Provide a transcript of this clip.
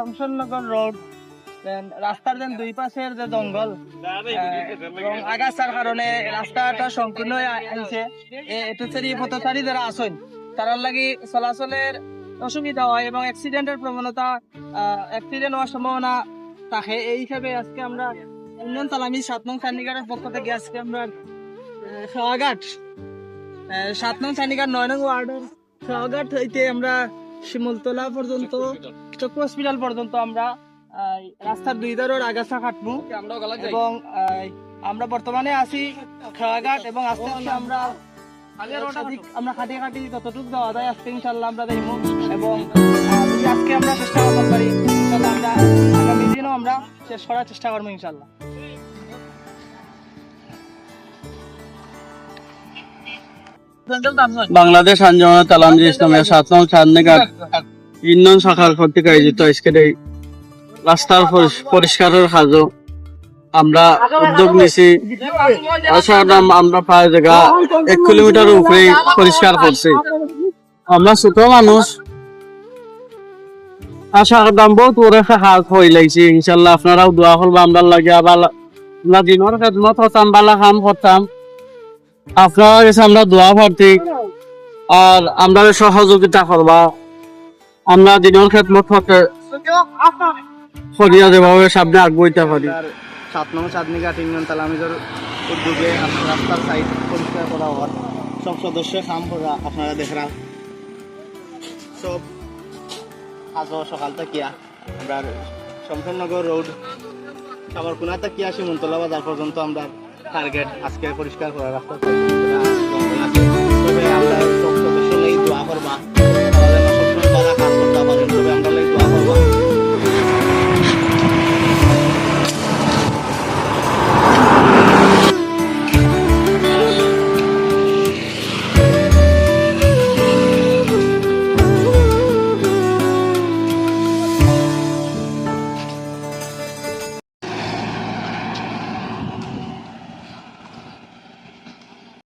Shamshernagar road রাস্তার দেন দুই পাশের যে জঙ্গল এবং আগাছার কারণে রাস্তাটা সংকীর্ণ হয়ে আইছে। এটুচারি পথচারী যারা আছেন, তারার লাগি চলাচলের অসুবিধা হয় এবং অ্যাক্সিডেন্টের প্রবণতা অ্যাক্সিডেন্ট হওয়ার সম্ভাবনা থাকে। এই হিসাবে আজকে আমরা ইউনিয়ন তালামি সাত নং চান্ডিগড়ের পক্ষ থেকে আজকে আমরা খাওয়াঘাট সাত নং চান্ডিগড় নয় নং ওয়ার্ডের খাওয়াঘাট হইতে আমরা শিমুলতলা পর্যন্ত চক্ষু হসপিটাল পর্যন্ত আমরা রাস্তার দুই ধারের আগাছা কাটবো। এবং আমরা বর্তমানে আছি খাওয়াঘাট এবং আস্তে আস্তে আমরা আমরা খাটি খাটি যতটুকু যায় আজকে ইনশাল্লাহ আমরা এবং আজকে আমরা চেষ্টা করতে পারি আমরা আগামী দিনও আমরা শেষ করার চেষ্টা করব ইনশাল্লাহ বাংলাদেশ আঞ্জমানা তালামজি ইসলামের সাত নং চাঁদনিঘাট ইউনিয়ন শাখার কর্তৃক আয়োজিত আজকের এই রাস্তার পরিষ্কারের কাজও আমরা উদ্যোগ নিছি তাছাড়া আমরা প্রায় জায়গা এক কিলোমিটার উপরে পরিষ্কার করছি। আমরা ছোট মানুষ। আশা করতাম বহুত ওরে হাত লাগছে, ইনশাল্লাহ আপনারাও দোয়া করবা আমরা লাগে। আবার দিনের বালা কাম করতাম। আপনার কাছে আমরা দোয়া প্রার্থী আর আমরা সহযোগিতা করবা। আমরা দিনের খেদমত করতে করিয়া যেভাবে সামনে আগুইতে পারি সাত নং চাঁদনিঘাট ইউনিয়ন তালামিজের উদ্যোগে রাস্তার সাইড পরিষ্কার করা হওয়ার সব সদস্য কাম করা আপনারা দেখরা সব আজ সকাল থেকে আমরা শমশেরনগর রোড সাবরকুনা থেকে আসি মুন্তলা বাজার পর্যন্ত আমরা টার্গেট আজকে পরিষ্কার করা রাস্তা